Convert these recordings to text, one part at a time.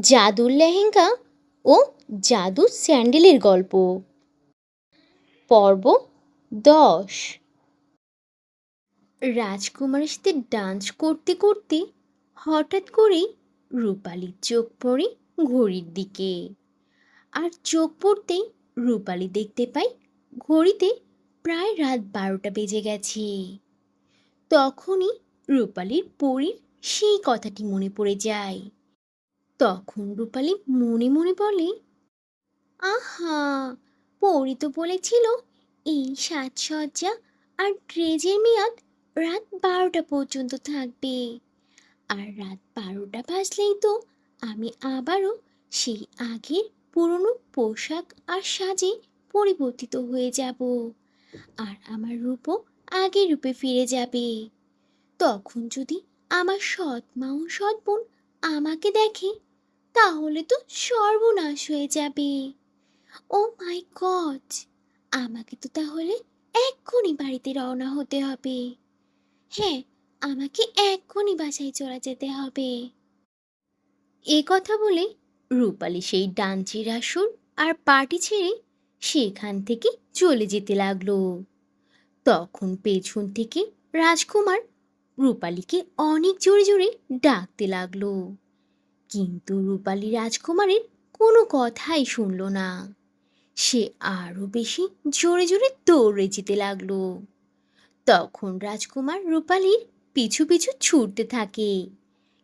জাদুর লেহেঙ্গা ও জাদুর স্যান্ডেলের গল্প। পর্ব দশ। রাজকুমারের সাথে ডান্স করতে করতে হঠাৎ করেই রূপালির চোখ পড়ে ঘড়ির দিকে। আর চোখ পড়তেই রূপালি দেখতে পাই ঘড়িতে প্রায় রাত বারোটা বেজে গেছে। তখনই রূপালির পরীর সেই কথাটি মনে পড়ে যায়। তখন রূপালি মনে মনে বলে, আহা, পরি তো বলেছিল এই সাজসজ্জা আর ড্রেজের মেয়াদ রাত বারোটা পর্যন্ত থাকবে। আর রাত বারোটা বাজলেই তো আমি আবারও সেই আগের পুরনো পোশাক আর সাজে পরিবর্তিত হয়ে যাব। আর আমার রূপও আগের রূপে ফিরে যাবে। তখন যদি আমার সৎ মা ও সৎ বোন আমাকে দেখে তাহলে তো সর্বনাশ হয়ে যাবে। ও মাই গড, আমাকে তো তাহলে এক্ষুনি বাড়িতে রওনা হতে হবে। হ্যাঁ আমাকে এক্ষুনি বাসায় চলে যেতে হবে। এ কথা বলে রূপালি সেই ডান্সের আসর আর পার্টি ছেড়ে সেখান থেকে চলে যেতে লাগল। তখন পেছন থেকে রাজকুমার রূপালীকে অনেক জোরে জোরে ডাকতে লাগল। কিন্তু রূপালী রাজকুমারের কোনো কথাই শুনল না। সে আরও বেশি জোরে জোরে দৌড়ে যেতে লাগল। তখন রাজকুমার রূপালীর পিছু পিছু ছুটতে থাকে।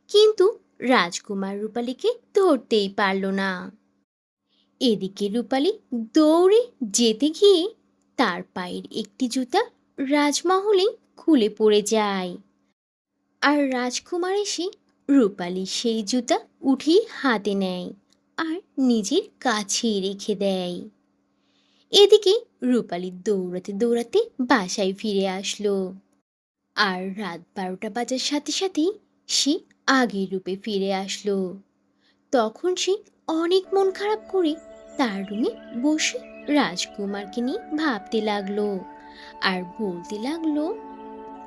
কিন্তু রাজকুমার রূপালীকে ধরতেই পারল না। এদিকে রূপালী দৌড়ে যেতে গিয়ে তার পায়ের একটি জুতা রাজমহলে খুলে পড়ে যায়। আর রাজকুমার এসে রূপালী সেই জুতা উঠিয়ে হাতে নেয় আর নিজের কাছে রেখে দেয়। এদিকে রূপালী দৌড়াতে দৌড়াতে বাসায় ফিরে আসলো। আর রাত বারোটা বাজার সাথে সাথেই সে আগের রূপে ফিরে আসলো। তখন সে অনেক মন খারাপ করে তার রুমে বসে রাজকুমারকে নিয়ে ভাবতে লাগল আর বলতে লাগল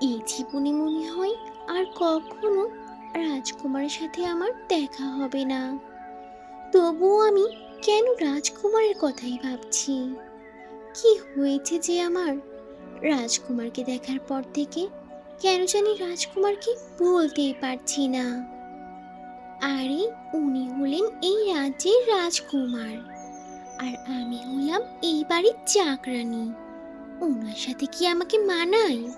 এই জীবনে মনে হয় আর কখনো রাজকুমারের সাথে আমার দেখা হবে না। তবুও আমি কেন রাজকুমারের কথাই ভাবছি? কি হয়েছে যে আমার? রাজকুমারকে দেখার পর থেকে কেন জানি রাজকুমারকে বলতেই পারছি না। আরে, উনি হলেন এই রাজ্যের রাজকুমার। আর আমি হলাম এই বাড়ির চাকরানি। ওনার সাথে কি আমাকে মানায়?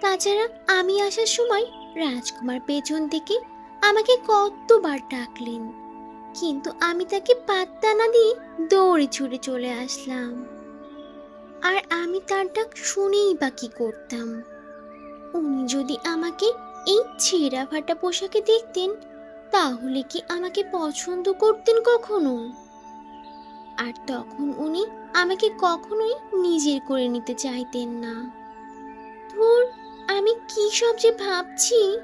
তাছাড়া আমি আসার সময় রাজকুমার পেছন থেকে আমাকে কতবার ডাকলেন, কিন্তু আমি তাকে পাত্তা না দিয়ে দৌড়ে ছুটে চলে আসলাম। আর আমি তার ডাক শুনেই বা কি করতাম? উনি যদি আমাকে এই ছেঁড়া ফাটা পোশাকে দেখতেন, তাহলে কি আমাকে পছন্দ করতেন কখনো? আর তখন উনি আমাকে কখনোই নিজের করে নিতে চাইতেন না। ধুর আমি কি সব যে ভাবছি?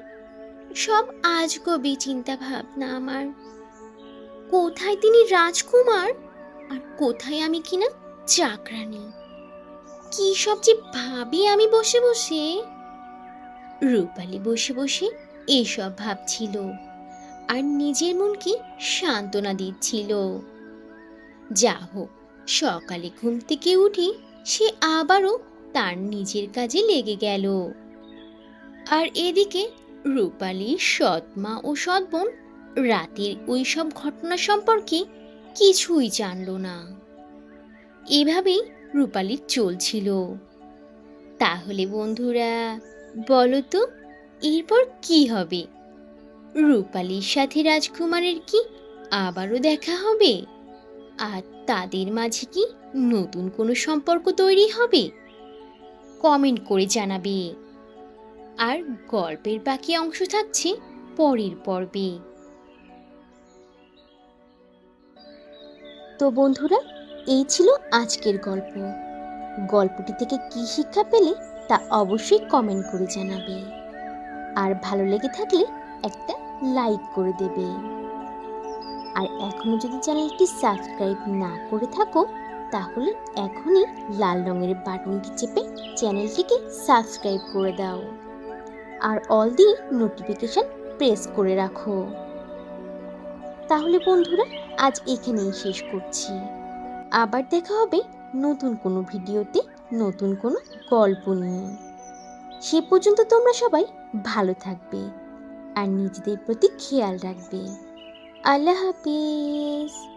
সব আজগবি চিন্তা ভাবনা আমার। কোথায় তিনি রাজকুমার? আর কোথায় আমি কিনা চাকরানি? কি সব যে ভাবি আমি বসে বসে? রূপালি বসে বসে এসব ভাবছিল। আর নিজের মনকে সান্ত্বনা দিচ্ছিল। যা হোক, সকালে ঘুম থেকে উঠে সে আবারও তার নিজের কাজে লেগে গেল। আর এদিকে রূপালীর সৎ মা ও সৎ বোন রাতের ওই সব ঘটনা সম্পর্কে কিছুই জানল না। এভাবেই রূপালীর চলছিল। তাহলে বন্ধুরা, বলো তো, এরপর কি হবে? রূপালীর সাথে রাজকুমারের কি আবারও দেখা হবে? আর তাদের মাঝে কি নতুন কোনো সম্পর্ক তৈরি হবে? কমেন্ট করে জানাবে। আর গল্পের বাকি অংশ থাকছে পরের পর্বে। তো বন্ধুরা, এই ছিল আজকের গল্প। গল্পটি থেকে কী শিক্ষা পেলে তা অবশ্যই কমেন্ট করে জানাবে। আর ভালো লেগে থাকলে একটা লাইক করে দেবে। আর এখনও যদি চ্যানেলটি সাবস্ক্রাইব না করে থাকো, তাহলে এখনই লাল রঙের বাটনটি চেপে চ্যানেলটিকে সাবস্ক্রাইব করে দাও। আর অল দিয়ে নোটিফিকেশন প্রেস করে রাখো। তাহলে বন্ধুরা, আজ এখানেই শেষ করছি। আবার দেখা হবে নতুন কোনো ভিডিওতে, নতুন কোনো গল্প নিয়ে। সে পর্যন্ত তোমরা সবাই ভালো থাকবে আর নিজেদের প্রতি খেয়াল রাখবে। আল্লাহ হাফিজ।